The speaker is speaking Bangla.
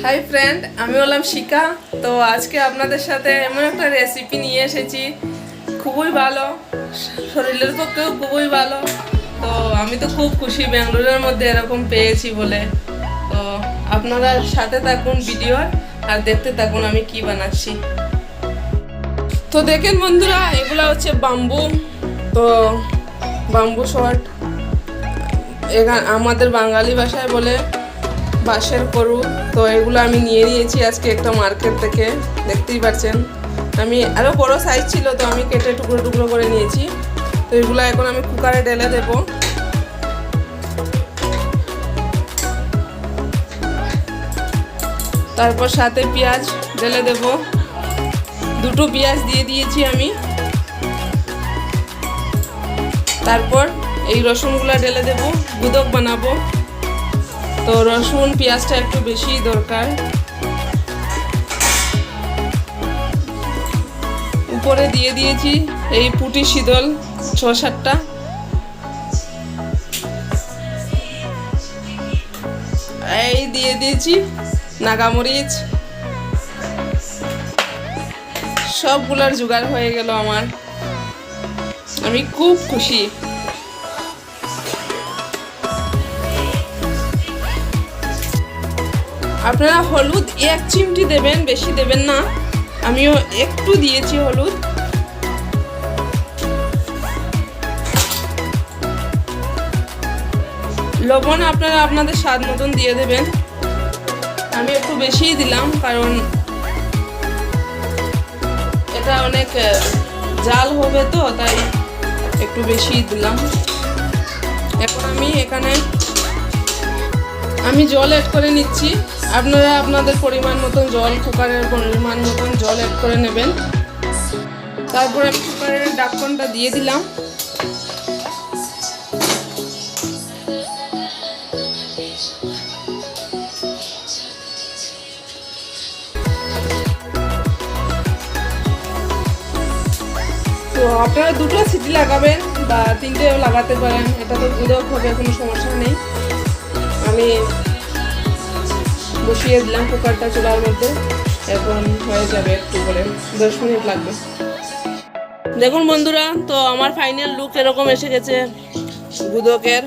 হাই ফ্রেন্ড আমি হলাম শিকা। তো আজকে আপনাদের সাথে এমন একটা রেসিপি নিয়ে এসেছি। খুবই ভালো। শরীরের পক্ষেও খুবই ভালো। তো আমি তো খুব খুশি ব্যাঙ্গালোরের মধ্যে এরকম পেয়েছি বলে। তো আপনারা সাথে থাকুন ভিডিওর আর দেখতে থাকুন আমি কি বানাচ্ছি। তো দেখেন বন্ধুরা, এগুলো হচ্ছে বাম্বু তো বাম্বু শর্ট এখানে আমাদের বাঙালি ভাষায় বলে বাঁশের করু তো এগুলো আমি নিয়ে নিয়েছি আজকে একটা মার্কেট থেকে, দেখতেই পাচ্ছেন। আমি আরও বড় সাইজ ছিল, তো আমি কেটে টুকরো টুকরো করে নিয়েছি। তো এগুলো এখন আমি কুকারে ঢেলে দেব। তারপর সাথে পেঁয়াজ ঢেলে দেব। দুটো পেঁয়াজ দিয়ে দিয়েছি আমি। তারপর এই রসুনগুলো ঢেলে দেব। গুদক বানাবো। তো রসুন, পেঁয়াজটা একটু বেশি দরকার। উপরে দিয়ে দিয়েছি এই পুটি শীতল ছ সাতটা এই দিয়ে দিয়েছি নাগামরিচ। সবগুলার জোগাড় হয়ে গেল আমার। আমি খুব খুশি। আপনারা হলুদ এক চিমটি দেবেন, বেশি দেবেন না। আমিও একটু দিয়েছি হলুদ। লবণ আপনারা আপনাদের স্বাদ মতন দিয়ে দেবেন। আমি একটু বেশিই দিলাম, কারণ এটা অনেক জাল হবে তো, তাই একটু বেশিই দিলাম। এখন আমি এখানে আমি জল অ্যাড করে নিচ্ছি। আপনারা আপনাদের পরিমাণ মতন জল, কুকারের পরিমাণ মতন জল অ্যাড করে নেবেন। তারপরে আমি কুকারের ডাক্কনটা দিয়ে দিলাম। তো আপনারা দুটো সিটি লাগাবেন বা তিনটেও লাগাতে পারেন, এটা তো দুধক হবে, কোনো সমস্যা নেই। আমি বসিয়ে দিলাম কুকারটা চুলার মধ্যে। এখন হয়ে যাবে একটু করে, দশ মিনিট লাগবে। দেখুন বন্ধুরা, তো আমার ফাইনাল লুক এরকম এসে গেছে, গুদকের।